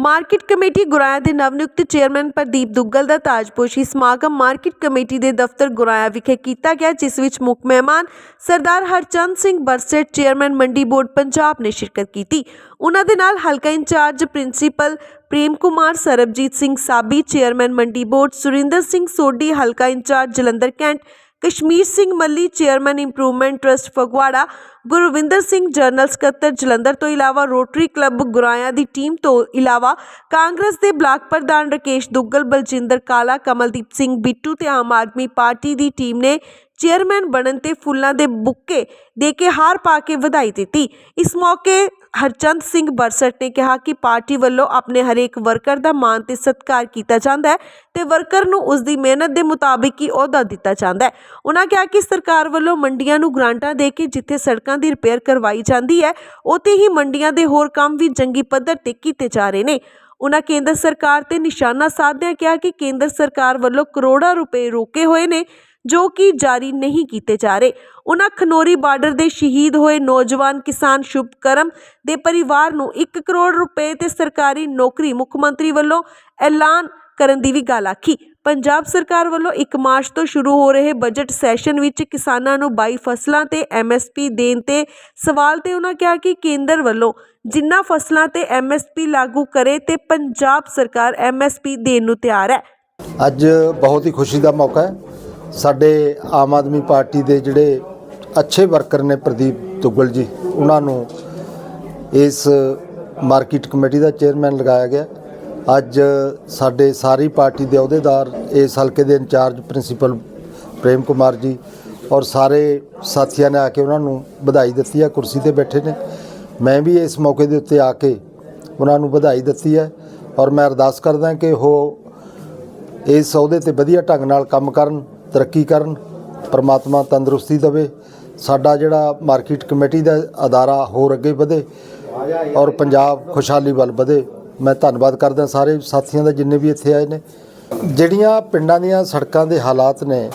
Market committee ਗੁਰਾਇਆ ਦੇ ਨਵ ਨਿਯੁਕਤ ਚੇਅਰਮੈਨ ਪ੍ਰਦੀਪ ਦੁੱਗਲ ਦਾ ਤਾਜਪੋਸ਼ੀ ਸਮਾਗਮ ਮਾਰਕੀਟ ਕਮੇਟੀ ਦੇ ਦਫ਼ਤਰ ਗੁਰਾਇਆ ਵਿਖੇ ਕੀਤਾ ਗਿਆ, ਜਿਸ ਵਿੱਚ ਮੁੱਖ ਮਹਿਮਾਨ ਸਰਦਾਰ ਹਰਚੰਦ ਸਿੰਘ ਬਰਸੇਟ, ਚੇਅਰਮੈਨ ਮੰਡੀ ਬੋਰਡ ਪੰਜਾਬ ਨੇ ਸ਼ਿਰਕਤ ਕੀਤੀ। ਉਹਨਾਂ ਦੇ ਨਾਲ ਹਲਕਾ in charge principal Prem Kumar, Sarabjit Singh Sabi, chairman Mandi board Surinder Singh Sodhi, ਹਲਕਾ in charge Jalandhar cantt Kashmir Singh Malli, chairman improvement trust Phagwara, Gurvinder Singh general ਸਕੱਤਰ ਜਲੰਧਰ ਤੋਂ ਇਲਾਵਾ ਰੋਟਰੀ ਕਲੱਬ ਗੁਰਾਇਆ ਦੀ ਟੀਮ ਤੋਂ ਇਲਾਵਾ ਕਾਂਗਰਸ ਦੇ block ਪ੍ਰਧਾਨ ਰਕੇਸ਼ ਦੁੱਗਲ, ਬਲਜਿੰਦਰ ਕਾਲਾ, ਕਮਲਦੀਪ ਸਿੰਘ ਬਿੱਟੂ ਤੇ ਆਮ ਆਦਮੀ ਪਾਰਟੀ ਦੀ ਟੀਮ ਨੇ ਚੇਅਰਮੈਨ ਬਣਨ ਤੇ ਫੁੱਲਾਂ ਦੇ ਬੁੱਕੇ ਦੇ ਕੇ ਹਾਰ ਪਾ ਕੇ ਵਧਾਈ ਦਿੱਤੀ। ਇਸ ਮੌਕੇ ਹਰਚੰਦ ਸਿੰਘ ਬਰਸਟ ਨੇ ਕਿਹਾ ਕਿ ਪਾਰਟੀ ਵੱਲੋਂ ਆਪਣੇ ਹਰੇਕ ਵਰਕਰ ਦਾ ਮਾਣ ਤੇ ਸਤਿਕਾਰ ਕੀਤਾ ਜਾਂਦਾ ਹੈ ਤੇ ਵਰਕਰ ਨੂੰ ਉਸ ਦੀ ਮਿਹਨਤ ਦੇ ਮੁਤਾਬਿਕ ਹੀ ਅਹੁਦਾ ਦਿੱਤਾ ਜਾਂਦਾ ਹੈ। ਉਹਨਾਂ ਕਿਹਾ ਕਿ ਸਰਕਾਰ ਵੱਲੋਂ ਮੰਡੀਆਂ ਨੂੰ ਗ੍ਰਾਂਟਾਂ ਦੇ ਕੇ ਜਿੱਥੇ ਸੜਕਾਂ ਦੀ ਰਿਪੇਅਰ ਕਰਵਾਈ ਜਾਂਦੀ ਹੈ, ਉੱਥੇ ਹੀ ਮੰਡੀਆਂ ਦੇ ਹੋਰ ਕੰਮ ਵੀ ਜੰਗੀ ਪੱਧਰ ਤੇ ਕੀਤੇ ਜਾ ਰਹੇ ਨੇ। ਉਹਨਾਂ ਕੇਂਦਰ ਸਰਕਾਰ ਤੇ ਨਿਸ਼ਾਨਾ ਸਾਧਦਿਆਂ ਕਿਹਾ ਕਿ ਕੇਂਦਰ ਸਰਕਾਰ ਵੱਲੋਂ ਕਰੋੜਾਂ ਰੁਪਏ ਰੋਕੇ ਹੋਏ ਨੇ ਜੋ ਕਿ ਜਾਰੀ ਨਹੀਂ ਕੀਤੇ ਜਾ ਰਹੇ। ਉਹਨਾਂ ਖਨੋਰੀ ਬਾਰਡਰ ਦੇ ਸ਼ਹੀਦ ਹੋਏ ਨੌਜਵਾਨ ਕਿਸਾਨ ਸ਼ੁਭਕਰਮ ਦੇ ਪਰਿਵਾਰ ਨੂੰ 1 ਕਰੋੜ ਰੁਪਏ ਤੇ ਸਰਕਾਰੀ ਨੌਕਰੀ ਮੁੱਖ ਮੰਤਰੀ ਵੱਲੋਂ ਐਲਾਨ ਕਰਨ ਦੀ ਵੀ ਗੱਲ ਆਖੀ। ਪੰਜਾਬ ਸਰਕਾਰ ਵੱਲੋਂ 1 ਮਾਰਚ ਤੋਂ ਸ਼ੁਰੂ ਹੋ ਰਹੇ ਬਜਟ ਸੈਸ਼ਨ ਵਿੱਚ ਕਿਸਾਨਾਂ ਨੂੰ 22 ਫਸਲਾਂ ਤੇ ਐਮਐਸਪੀ ਦੇਣ ਤੇ ਸਵਾਲ ਤੇ ਉਹਨਾਂ ਕਿਹਾ ਕਿ ਕੇਂਦਰ ਵੱਲੋਂ ਜਿੰਨਾ ਫਸਲਾਂ ਤੇ ਐਮਐਸਪੀ ਲਾਗੂ ਕਰੇ ਤੇ ਪੰਜਾਬ ਸਰਕਾਰ ਐਮਐਸਪੀ ਦੇਣ ਨੂੰ ਤਿਆਰ ਹੈ। ਅੱਜ ਬਹੁਤ ਹੀ ਖੁਸ਼ੀ ਦਾ ਮੌਕਾ ਹੈ। ਸਾਡੇ ਆਮ ਆਦਮੀ ਪਾਰਟੀ ਦੇ ਜਿਹੜੇ ਅੱਛੇ ਵਰਕਰ ਨੇ ਪ੍ਰਦੀਪ ਤੁਗਲ ਜੀ, ਉਹਨਾਂ ਨੂੰ ਇਸ ਮਾਰਕੀਟ ਕਮੇਟੀ ਦਾ ਚੇਅਰਮੈਨ ਲਗਾਇਆ ਗਿਆ। ਅੱਜ ਸਾਡੇ ਸਾਰੀ ਪਾਰਟੀ ਦੇ ਅਹੁਦੇਦਾਰ, ਇਸ ਹਲਕੇ ਦੇ ਇੰਚਾਰਜ ਪ੍ਰਿੰਸੀਪਲ ਪ੍ਰੇਮ ਕੁਮਾਰ ਜੀ ਔਰ ਸਾਰੇ ਸਾਥੀਆਂ ਨੇ ਆ ਕੇ ਉਹਨਾਂ ਨੂੰ ਵਧਾਈ ਦਿੱਤੀ ਹੈ, ਕੁਰਸੀ ਤੇ ਬੈਠੇ ਨੇ। ਮੈਂ ਵੀ ਇਸ ਮੌਕੇ ਦੇ ਉੱਤੇ ਆ ਕੇ ਉਹਨਾਂ ਨੂੰ ਵਧਾਈ ਦਿੱਤੀ ਹੈ ਔਰ ਮੈਂ ਅਰਦਾਸ ਕਰਦਾ ਕਿ ਉਹ ਇਸ ਅਹੁਦੇ ਤੇ ਵਧੀਆ ਢੰਗ ਨਾਲ ਕੰਮ ਕਰਨ ਤਰੱਕੀ ਕਰਨ, ਪਰਮਾਤਮਾ ਤੰਦਰੁਸਤੀ ਦੇਵੇ, ਸਾਡਾ ਜਿਹੜਾ ਮਾਰਕੀਟ ਕਮੇਟੀ ਦਾ ਅਦਾਰਾ ਹੋਰ ਅੱਗੇ ਵਧੇ ਔਰ ਪੰਜਾਬ ਖੁਸ਼ਹਾਲੀ ਵੱਲ ਵਧੇ, ਮੈਂ ਧੰਨਵਾਦ ਕਰਦਾ ਸਾਰੇ ਸਾਥੀਆਂ ਦਾ ਜਿੰਨੇ ਵੀ ਇੱਥੇ ਆਏ ਨੇ। ਜਿਹੜੀਆਂ ਪਿੰਡਾਂ ਦੀਆਂ ਸੜਕਾਂ ਦੇ ਹਾਲਾਤ ਨੇ,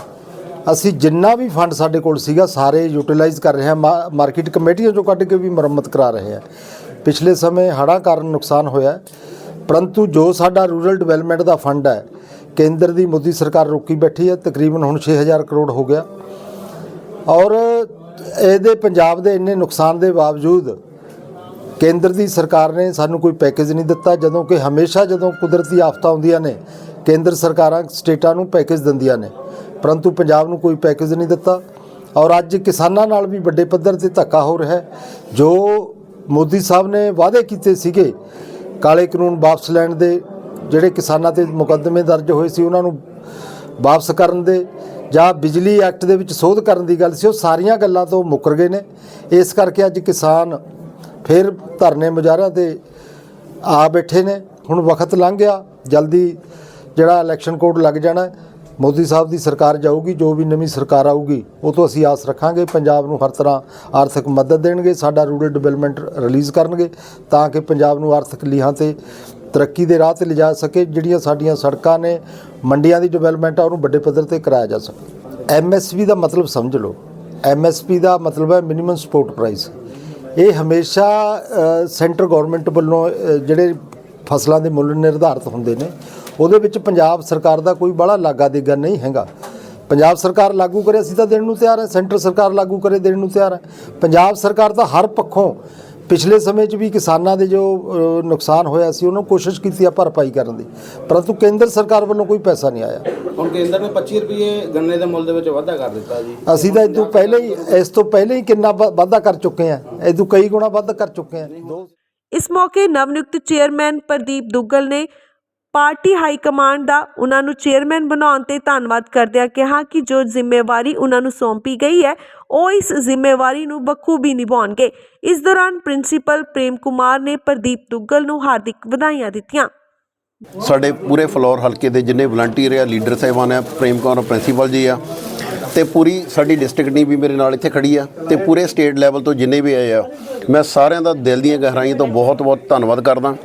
ਅਸੀਂ ਜਿੰਨਾ ਵੀ ਫੰਡ ਸਾਡੇ ਕੋਲ ਸੀਗਾ, ਸਾਰੇ ਯੂਟਿਲਾਈਜ਼ ਕਰ ਰਹੇ ਹਾਂ, ਮਾ- ਮਾਰਕੀਟ ਕਮੇਟੀਆਂ ਚੋਂ ਕੱਢ ਕੇ ਵੀ ਮੁਰੰਮਤ ਕਰਾ ਰਹੇ ਹਾਂ। ਪਿਛਲੇ ਸਮੇਂ ਹੜ੍ਹਾਂ ਕਾਰਨ ਨੁਕਸਾਨ ਹੋਇਆ, ਪਰੰਤੂ ਜੋ ਸਾਡਾ ਰੂਰਲ ਡਿਵੈਲਪਮੈਂਟ ਦਾ ਫੰਡ ਹੈ ਕੇਂਦਰ ਦੀ ਮੋਦੀ ਸਰਕਾਰ ਰੋਕੀ ਬੈਠੀ ਹੈ, ਤਕਰੀਬਨ ਹੁਣ 6000 ਕਰੋੜ ਹੋ ਗਿਆ। ਔਰ ਇਹਦੇ ਪੰਜਾਬ ਦੇ ਇੰਨੇ ਨੁਕਸਾਨ ਦੇ ਬਾਵਜੂਦ ਕੇਂਦਰ ਦੀ ਸਰਕਾਰ ਨੇ ਸਾਨੂੰ ਕੋਈ ਪੈਕੇਜ ਨਹੀਂ ਦਿੱਤਾ, ਜਦੋਂ ਕਿ ਹਮੇਸ਼ਾ ਜਦੋਂ ਕੁਦਰਤੀ ਆਫਤਾਂ ਆਉਂਦੀਆਂ ਨੇ, ਕੇਂਦਰ ਸਰਕਾਰਾਂ ਸਟੇਟਾਂ ਨੂੰ ਪੈਕੇਜ ਦਿੰਦੀਆਂ ਨੇ, ਪਰੰਤੂ ਪੰਜਾਬ ਨੂੰ ਕੋਈ ਪੈਕੇਜ ਨਹੀਂ ਦਿੱਤਾ। ਔਰ ਅੱਜ ਕਿਸਾਨਾਂ ਨਾਲ ਵੀ ਵੱਡੇ ਪੱਧਰ ਤੇ ਧੱਕਾ ਹੋ ਰਿਹਾ ਹੈ, ਜੋ ਮੋਦੀ ਸਾਹਿਬ ਨੇ ਵਾਅਦੇ ਕੀਤੇ ਸੀਗੇ ਕਾਲੇ ਕਾਨੂੰਨ ਵਾਪਸ ਲੈਣ ਦੇ ਜਿਹੜੇ ਕਿਸਾਨਾਂ ਤੇ ਮੁਕੱਦਮੇ ਦਰਜ ਹੋਏ ਸੀ, ਉਹਨਾਂ ਨੂੰ ਵਾਪਸ ਕਰਨ ਦੇ ਜਾਂ ਬਿਜਲੀ ਐਕਟ ਦੇ ਵਿੱਚ ਸੋਧ ਕਰਨ ਦੀ ਗੱਲ ਸੀ, ਉਹ ਸਾਰੀਆਂ ਗੱਲਾਂ ਤੋਂ ਮੁੱਕਰ ਗਏ ਨੇ। ਇਸ ਕਰਕੇ ਅੱਜ ਕਿਸਾਨ ਫਿਰ ਧਰਨੇ ਮੁਜ਼ਾਹਰਿਆਂ ਤੇ ਆ ਬੈਠੇ ਨੇ। ਹੁਣ ਵਕਤ ਲੰਘ ਗਿਆ, ਜਲਦੀ ਜਿਹੜਾ ਇਲੈਕਸ਼ਨ ਕੋਡ ਲੱਗ ਜਾਣਾ, ਮੋਦੀ ਸਾਹਿਬ ਦੀ ਸਰਕਾਰ ਜਾਊਗੀ, ਜੋ ਵੀ ਨਵੀਂ ਸਰਕਾਰ ਆਊਗੀ, ਉਹ ਤੋਂ ਅਸੀਂ ਆਸ ਰੱਖਾਂਗੇ, ਪੰਜਾਬ ਨੂੰ ਹਰ ਤਰ੍ਹਾਂ ਆਰਥਿਕ ਮਦਦ ਦੇਣਗੇ, ਸਾਡਾ ਰੂਰਲ ਡਿਵੈਲਪਮੈਂਟ ਰਿਲੀਜ਼ ਕਰਨਗੇ, ਤਾਂ ਕਿ ਪੰਜਾਬ ਨੂੰ ਆਰਥਿਕ ਲੀਹਾਂ ਤੇ ਤਰੱਕੀ ਦੇ ਰਾਹ ਤੇ ਲਿਜਾ ਸਕੇ, ਜਿਹੜੀਆਂ ਸਾਡੀਆਂ ਸੜਕਾਂ ਨੇ, ਮੰਡੀਆਂ ਦੀ ਡਿਵੈਲਪਮੈਂਟ ਆ, ਉਹਨੂੰ ਵੱਡੇ ਪੱਧਰ ਤੇ ਕਰਾਇਆ ਜਾ ਸਕੇ। ਐਮਐਸਪੀ ਦਾ ਮਤਲਬ ਸਮਝ ਲਓ। ਐਮਐਸਪੀ ਦਾ ਮਤਲਬ ਹੈ ਮਿਨੀਮਮ ਸਪੋਰਟ ਪ੍ਰਾਈਸ ਇਹ ਹਮੇਸ਼ਾ ਸੈਂਟਰ ਗਵਰਨਮੈਂਟ ਵੱਲੋਂ ਜਿਹੜੇ ਫਸਲਾਂ ਦੇ ਮੁੱਲ ਨਿਰਧਾਰਤ ਹੁੰਦੇ ਨੇ, ਉਹਦੇ ਵਿੱਚ ਪੰਜਾਬ ਸਰਕਾਰ ਦਾ ਕੋਈ ਬੜਾ ਲਾਗਾ ਦੇਗਾ ਨਹੀਂ ਹੈਗਾ। ਪੰਜਾਬ ਸਰਕਾਰ ਲਾਗੂ ਕਰੇ, ਅਸੀਂ ਤਾਂ ਦੇਣ ਨੂੰ ਤਿਆਰ ਹੈ। ਸੈਂਟਰ ਸਰਕਾਰ ਲਾਗੂ ਕਰੇ, ਦੇਣ ਨੂੰ ਤਿਆਰ ਹੈ। ਪੰਜਾਬ ਸਰਕਾਰ ਤਾਂ ਹਰ ਪੱਖੋਂ ਪਿਛਲੇ ਸਮੇਂ 'ਚ ਵੀ ਕਿਸਾਨਾਂ ਦੇ ਜੋ ਨੁਕਸਾਨ ਹੋਇਆ ਸੀ ਉਹਨੂੰ ਕੋਸ਼ਿਸ਼ ਕੀਤੀ ਆ ਭਰਪਾਈ ਕਰਨ ਦੀ। ਪਰੰਤੂ ਕੇਂਦਰ ਸਰਕਾਰ ਵੱਲੋਂ ਕੋਈ ਪੈਸਾ ਨਹੀਂ ਆਇਆ। ਹੁਣ ਕੇਂਦਰ ਨੇ 25 ਰੁਪਏ ਗੰਨੇ ਦੇ ਮੁੱਲ ਦੇ ਵਿੱਚ ਵਾਧਾ ਕਰ ਦਿੱਤਾ ਜੀ। ਅਸੀਂ ਤਾਂ ਤੋਂ ਪਹਿਲੇ ਹੀ ਇਸ ਤੋਂ ਪਹਿਲੇ ਹੀ ਕਿੰਨਾ ਵਾਧਾ ਕਰ ਚੁੱਕੇ ਆ। ਤੋਂ ਕਈ ਗੁਣਾ ਵਾਧਾ ਕਰ ਚੁੱਕੇ ਆ। ਇਸ ਮੌਕੇ ਨਵਨਿਯੁਕਤ ਚੇਅਰਮੈਨ ਪ੍ਰਦੀਪ ਦੁੱਗਲ ਨੇ ਪਾਰਟੀ ਹਾਈ ਕਮਾਂਡ ਦਾ ਉਹਨਾਂ ਨੂੰ ਚੇਅਰਮੈਨ ਬਣਾਉਣ ਤੇ ਧੰਨਵਾਦ ਕਰਦਿਆਂ ਕਿਹਾ ਕਿ ਜੋ ਜ਼ਿੰਮੇਵਾਰੀ ਉਹਨਾਂ ਨੂੰ ਸੌਂਪੀ ਗਈ ਹੈ, ਉਹ ਇਸ ਜ਼ਿੰਮੇਵਾਰੀ ਨੂੰ ਬਖੂਬੀ ਨਿਭਾਉਣਗੇ। ਇਸ ਦੌਰਾਨ ਪ੍ਰਿੰਸੀਪਲ ਪ੍ਰੇਮ ਕੁਮਾਰ ਨੇ ਪ੍ਰਦੀਪ ਦੁੱਗਲ ਨੂੰ ਹਾਰਦਿਕ ਵਧਾਈਆਂ ਦਿੱਤੀਆਂ। ਸਾਡੇ ਪੂਰੇ ਫਲੋਰ ਹਲਕੇ ਦੇ ਜਿੰਨੇ ਵਲੰਟੀਅਰ ਆ, ਲੀਡਰ ਸਾਹਿਬਾਨ ਆ, ਪ੍ਰੇਮ ਕੁਮਾਰ ਪ੍ਰਿੰਸੀਪਲ ਜੀ ਆ, ਤੇ ਪੂਰੀ ਸਾਡੀ ਡਿਸਟ੍ਰਿਕਟ ਟੀਮ ਵੀ ਮੇਰੇ ਨਾਲ ਇੱਥੇ ਖੜੀ ਆ, ਤੇ ਪੂਰੇ ਸਟੇਟ ਲੈਵਲ ਤੋਂ ਜਿੰਨੇ ਵੀ ਆਏ ਆ, ਮੈਂ ਸਾਰਿਆਂ ਦਾ ਦਿਲ ਦੀਆਂ ਗਹਿਰਾਈਆਂ ਤੋਂ ਬਹੁਤ ਬਹੁਤ ਧੰਨਵਾਦ ਕਰਦਾ।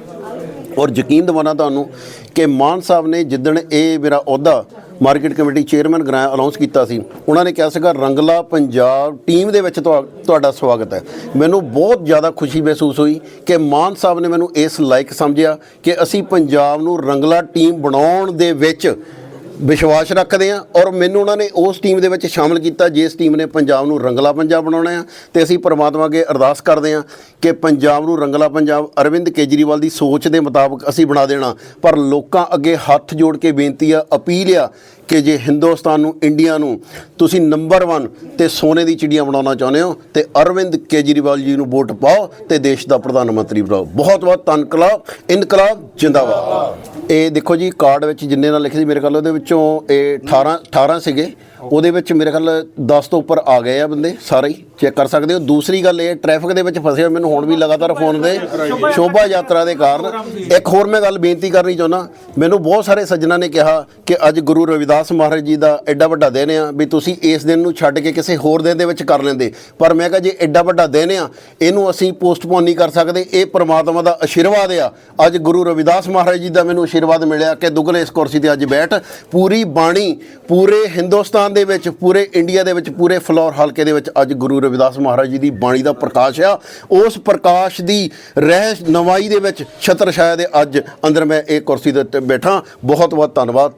ਔਰ ਯਕੀਨ ਦਿਵਾਉਣਾ ਤੁਹਾਨੂੰ ਕਿ ਮਾਨ ਸਾਹਿਬ ਨੇ ਜਿੱਦਣ ਇਹ ਮੇਰਾ ਅਹੁਦਾ ਮਾਰਕੀਟ ਕਮੇਟੀ ਚੇਅਰਮੈਨ ਗ੍ਰਾਂ ਅਨਾਉਂਸ ਕੀਤਾ ਸੀ, ਉਹਨਾਂ ਨੇ ਕਿਹਾ ਸੀਗਾ, ਰੰਗਲਾ ਪੰਜਾਬ ਟੀਮ ਦੇ ਵਿੱਚ ਤੁਹਾ- ਤੁਹਾਡਾ ਸਵਾਗਤ ਹੈ। ਮੈਨੂੰ ਬਹੁਤ ਜ਼ਿਆਦਾ ਖੁਸ਼ੀ ਮਹਿਸੂਸ ਹੋਈ ਕਿ ਮਾਨ ਸਾਹਿਬ ਨੇ ਮੈਨੂੰ ਇਸ ਲਾਇਕ ਸਮਝਿਆ ਕਿ ਅਸੀਂ ਪੰਜਾਬ ਨੂੰ ਰੰਗਲਾ ਟੀਮ ਬਣਾਉਣ ਦੇ ਵਿੱਚ ਵਿਸ਼ਵਾਸ ਰੱਖਦੇ ਆ ਔਰ ਮੈਨੂੰ ਉਹਨਾਂ ਨੇ ਉਸ ਟੀਮ ਦੇ ਵਿੱਚ ਸ਼ਾਮਲ ਕੀਤਾ, ਜਿਸ ਟੀਮ ਨੇ ਪੰਜਾਬ ਨੂੰ ਰੰਗਲਾ ਪੰਜਾਬ ਬਣਾਉਣਾ ਆ। ਤੇ ਅਸੀਂ ਪਰਮਾਤਮਾ ਅੱਗੇ ਅਰਦਾਸ ਕਰਦੇ ਆ ਕਿ ਪੰਜਾਬ ਨੂੰ ਰੰਗਲਾ ਪੰਜਾਬ, ਅਰਵਿੰਦ ਕੇਜਰੀਵਾਲ ਦੀ ਸੋਚ ਦੇ ਮੁਤਾਬਕ ਅਸੀਂ ਬਣਾ ਦੇਣਾ। ਪਰ ਲੋਕਾਂ ਅੱਗੇ ਹੱਥ ਜੋੜ ਕੇ ਬੇਨਤੀ ਆ, ਅਪੀਲ ਆ ਕਿ ਜੇ ਹਿੰਦੁਸਤਾਨ ਨੂੰ, ਇੰਡੀਆ ਨੂੰ ਤੁਸੀਂ ਨੰਬਰ 1 ਤੇ ਸੋਨੇ ਦੀ ਚਿੜੀਆਂ ਬਣਾਉਣਾ ਚਾਹੁੰਦੇ ਹੋ, ਤੇ ਅਰਵਿੰਦ ਕੇਜਰੀਵਾਲ ਜੀ ਨੂੰ ਵੋਟ ਪਾਓ ਤੇ ਦੇਸ਼ ਦਾ ਪ੍ਰਧਾਨ ਮੰਤਰੀ ਬਣਾਓ। ਬਹੁਤ ਬਹੁਤ ਧੰਨਕਲਾਬ ਇਨਕਲਾਬ ਜਿੰਦਾਬਾਦ। ਇਹ ਦੇਖੋ ਜੀ ਕਾਰਡ ਵਿੱਚ ਜਿੰਨੇ ਨਾਲ ਲਿਖੇ ਸੀ, ਮੇਰੇ ਖਿਆਲ ਉਹਦੇ ਵਿੱਚੋਂ ਇਹ 18 18 ਸੀਗੇ। ਉਹਦੇ ਵਿੱਚ ਮੇਰੇ ਖਿਆਲ 10 ਤੋਂ ਉੱਪਰ ਆ ਗਏ ਆ ਬੰਦੇ, ਸਾਰੇ ਹੀ ਚੈੱਕ ਕਰ ਸਕਦੇ ਹੋ। ਦੂਸਰੀ ਗੱਲ ਇਹ ਟ੍ਰੈਫਿਕ ਦੇ ਵਿੱਚ ਫਸੇ ਹੋਏ, ਮੈਨੂੰ ਹੁਣ ਵੀ ਲਗਾਤਾਰ ਫੋਨ ਦੇ ਸ਼ੋਭਾ ਯਾਤਰਾ ਦੇ ਕਾਰਨ। ਇੱਕ ਹੋਰ ਮੈਂ ਗੱਲ ਬੇਨਤੀ ਕਰਨੀ ਚਾਹੁੰਦਾ, ਮੈਨੂੰ ਬਹੁਤ ਸਾਰੇ ਸੱਜਣਾ ਨੇ ਕਿਹਾ ਕਿ ਅੱਜ ਗੁਰੂ ਰਵਿਦਾਸ ਮਹਾਰਾਜ ਜੀ ਦਾ ਐਡਾ ਵੱਡਾ ਦਿਨ ਆ, ਵੀ ਤੁਸੀਂ ਇਸ ਦਿਨ ਨੂੰ ਛੱਡ ਕੇ ਕਿਸੇ ਹੋਰ ਦਿਨ ਦੇ ਵਿੱਚ ਕਰ ਲੈਂਦੇ। ਪਰ ਮੈਂ ਕਿਹਾ, ਜੇ ਐਡਾ ਵੱਡਾ ਦਿਨ ਆ, ਇਹਨੂੰ ਅਸੀਂ ਪੋਸਟਪੋਨ ਨਹੀਂ ਕਰ ਸਕਦੇ। ਇਹ ਪ੍ਰਮਾਤਮਾ ਦਾ ਆਸ਼ੀਰਵਾਦ ਆ। ਅੱਜ ਗੁਰੂ ਰਵਿਦਾਸ ਮਹਾਰਾਜ ਜੀ ਦਾ ਮੈਨੂੰ ਆਸ਼ੀਰਵਾਦ ਮਿਲਿਆ ਕਿ ਦੁੱਗਲੇ ਇਸ ਕੁਰਸੀ ਤੇ ਅੱਜ ਬੈਠ। ਪੂਰੀ ਬਾਣੀ ਪੂਰੇ ਹਿੰਦੁਸਤਾਨ ਦੇ ਵਿੱਚ, ਪੂਰੇ ਇੰਡੀਆ ਦੇ ਵਿੱਚ, ਪੂਰੇ ਫਲੋਰ ਹਲਕੇ ਦੇ ਵਿੱਚ ਅੱਜ ਗੁਰੂ ਰਵਿਦਾਸ ਮਹਾਰਾਜ ਜੀ ਦੀ ਬਾਣੀ ਦਾ ਪ੍ਰਕਾਸ਼ ਆ। ਉਸ ਪ੍ਰਕਾਸ਼ ਦੀ ਰਹਿ ਨਵਾਈ ਦੇ ਵਿੱਚ ਛਤਰ ਛਾਇਆ ਦੇ ਅੱਜ ਅੰਦਰ ਮੈਂ ਇਹ ਕੁਰਸੀ 'ਤੇ ਉੱਤੇ ਬੈਠਾ। ਬਹੁਤ ਬਹੁਤ ਧੰਨਵਾਦ।